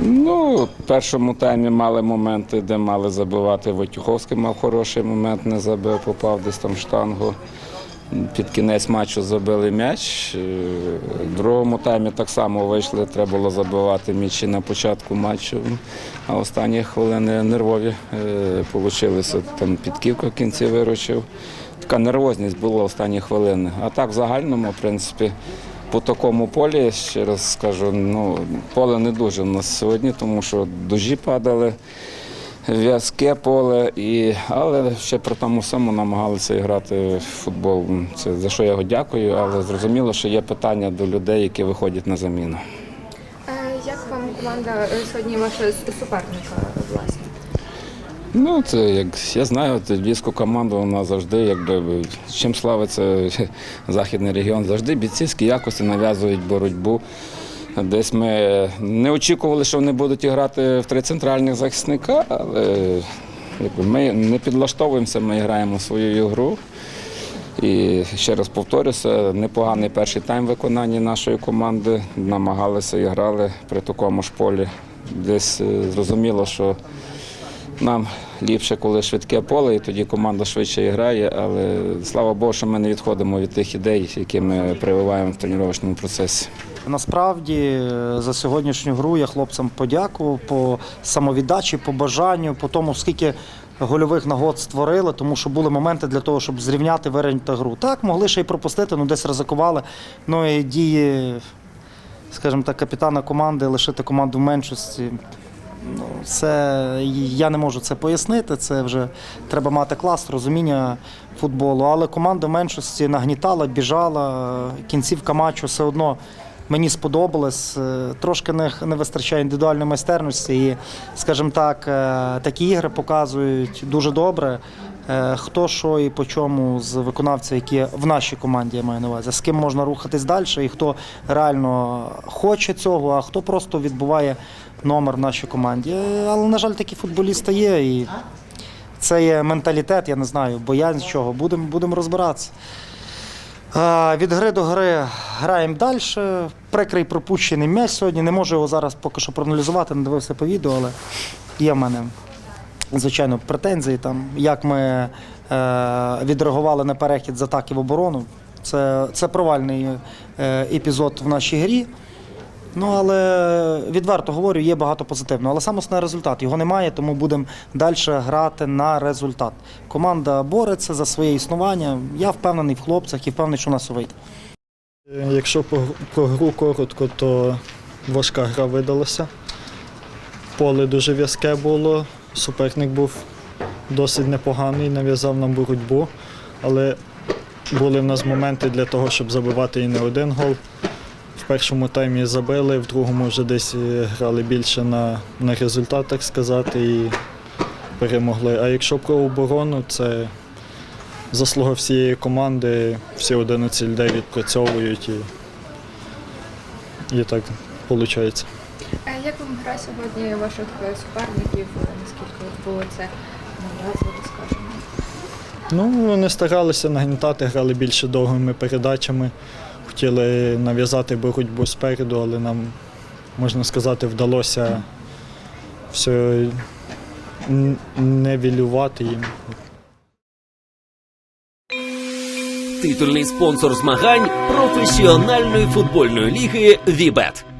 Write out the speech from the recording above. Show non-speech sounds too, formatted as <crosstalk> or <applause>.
Ну, в першому таймі мали моменти, де мали забивати. Войтюховський мав хороший момент, не забив, попав десь там в штангу. Під кінець матчу забили м'яч. Е, В другому таймі так само вийшли, треба було забивати м'ячі на початку матчу. А останні хвилини нервові вийшли. Там підківка в кінці виручив. Така нервозність була останні хвилини. А так в загальному, в принципі, по такому полі, ще раз скажу, ну, поле не дуже у нас сьогодні, тому що дожі падали, в'язке поле, і, але ще при тому всьому намагалися грати в футбол. Це за що я його дякую, але зрозуміло, що є питання до людей, які виходять на заміну. Е, Як вам команда е, сьогодні вашого суперника, власне? Ну, це як я знаю, львівську команду вона завжди, якби чим славиться <laughs> західний регіон, завжди бійцівські якості нав'язують боротьбу. Десь ми не очікували, що вони будуть грати в три центральних захисника, але якби, ми не підлаштовуємося, ми граємо свою гру. І ще раз повторюся, непоганий перший тайм виконання нашої команди. Намагалися і грали при такому ж полі. Десь е, зрозуміло, що нам ліпше, коли швидке поле, і тоді команда швидше грає, але слава Богу, що ми не відходимо від тих ідей, які ми прививаємо в тренувальному процесі. Насправді за сьогоднішню гру я хлопцям подякував по самовіддачі, по бажанню, по тому, скільки гольових нагод створили, тому що були моменти для того, щоб зрівняти вирівняти гру. Так, могли ще й пропустити, ну десь ризикували. Ну і дії, скажімо так, капітана команди лишити команду в меншості. Ну, це я не можу це пояснити. Це вже треба мати клас, розуміння футболу. Але команда меншості нагнітала, біжала. Кінцівка матчу все одно мені сподобалось. Е, Трошки не, не вистачає індивідуальної майстерності. І, скажімо так, е, такі ігри показують дуже добре. Е, Хто що і по чому з виконавців, які в нашій команді я маю на увазі, з ким можна рухатись далі, і хто реально хоче цього, а хто просто відбуває номер в нашій команді. Е, Але, на жаль, такі футболісти є. І це є менталітет, я не знаю, боязнь чого. Будемо будемо розбиратися. Від гри до гри граємо далі. Прикрий пропущений м'яч сьогодні. Не можу його зараз поки що проаналізувати, не дивився по відео, але є в мене, звичайно, претензії, там, як ми е, відреагували на перехід з атаки в оборону. Це, це провальний е, епізод в нашій грі. Ну, але відверто говорю, є багато позитивного. Але саме основне результат. Його немає, тому будемо далі грати на результат. Команда бореться за своє існування. Я впевнений в хлопцях і впевнений, що у нас вийде. Е, Якщо про гру коротко, то важка гра видалася. Поле дуже в'язке було, суперник був досить непоганий, нав'язав нам боротьбу, але були в нас моменти для того, щоб забивати і не один гол. В першому таймі забили, в другому вже десь е, грали більше на, на результат, так сказати, і перемогли. А якщо про оборону, це заслуга всієї команди, всі 11 людей відпрацьовують і, і так виходить. Е, Як вам гра сьогодні ваших е, суперників? Е, Наскільки було це нав'язливо, скажімо? Ну, вони старалися нагнітати, грали більше довгими передачами, хотіли нав'язати боротьбу спереду, але нам, можна сказати, вдалося все невілювати їм. Титульний спонсор змагань професіональної футбольної ліги Вібет.